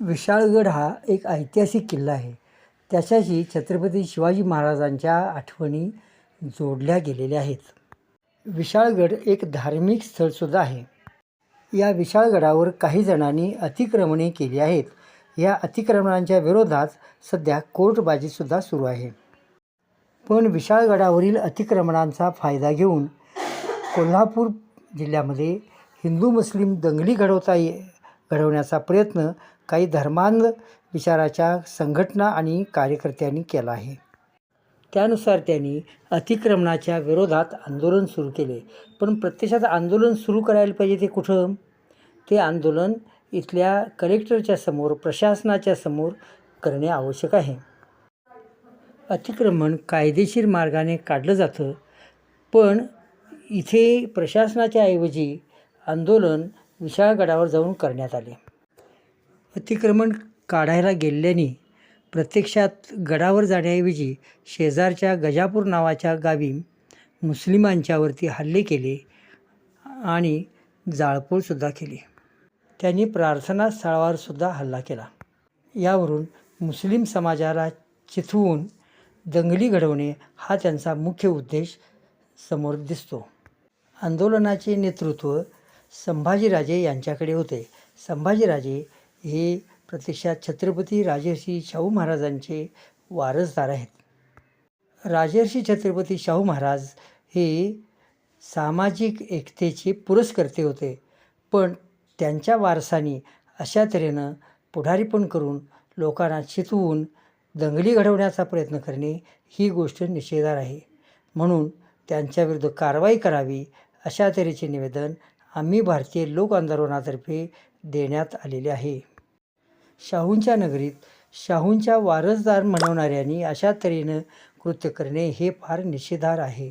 विशाळगड हा एक ऐतिहासिक किल्ला आहे. त्याच्याशी छत्रपती शिवाजी महाराजांच्या आठवणी जोडल्या गेलेल्या आहेत. विशाळगड एक धार्मिक स्थळसुद्धा आहे. या विशाळगडावर काही जणांनी अतिक्रमणे केली आहेत. या अतिक्रमणांच्या विरोधात सध्या कोर्टबाजीसुद्धा सुरू आहे. पण विशाळगडावरील अतिक्रमणांचा फायदा घेऊन कोल्हापूर जिल्ह्यामध्ये हिंदू मुस्लिम दंगली घडवता ये घडवण्याचा प्रयत्न काही धर्मांध विचाराच्या संघटना आणि कार्यकर्त्यांनी केला आहे. त्यानुसार त्यांनी अतिक्रमणाच्या विरोधात आंदोलन सुरू केले. पण प्रत्यक्षात आंदोलन सुरू करायला पाहिजे ते कुठं? ते आंदोलन इथल्या कलेक्टरच्या समोर प्रशासनाच्या समोर करणे आवश्यक आहे. अतिक्रमण कायदेशीर मार्गाने काढलं जातं. पण इथे प्रशासनाच्या ऐवजी आंदोलन विशाळगडावर जाऊन करण्यात आले. अतिक्रमण काढायला गेल्याने प्रत्यक्षात गडावर जाण्याऐवजी शेजारच्या गजापूर नावाच्या गावी मुस्लिमांच्यावरती हल्ले केले आणि जाळपोळसुद्धा केली. त्यांनी प्रार्थनास्थळावरसुद्धा हल्ला केला. यावरून मुस्लिम समाजाला चिथवून दंगली घडवणे हा त्यांचा मुख्य उद्देश समोर दिसतो. आंदोलनाचे नेतृत्व संभाजीराजे यांच्याकडे होते. संभाजीराजे हे प्रत्यक्षात छत्रपती राजर्षी शाहू महाराजांचे वारसदार आहेत. राजर्षी छत्रपती शाहू महाराज हे सामाजिक एकतेचे पुरस्कर्ते होते. पण त्यांच्या वारसानी अशा तऱ्हेनं पुढारीपण करून लोकांना चितवून दंगली घडवण्याचा प्रयत्न करणे ही गोष्ट निषेधार आहे. म्हणून त्यांच्याविरुद्ध कारवाई करावी अशा तऱ्हेचे निवेदन आम्ही भारतीय लोक आंदोलनातर्फे देण्यात आलेले आहे. शाहूंच्या नगरीत शाहूंच्या वारसदार म्हणवणाऱ्यांनी अशा तऱ्हेनं कृत्य करणे हे फार निषेधार आहे.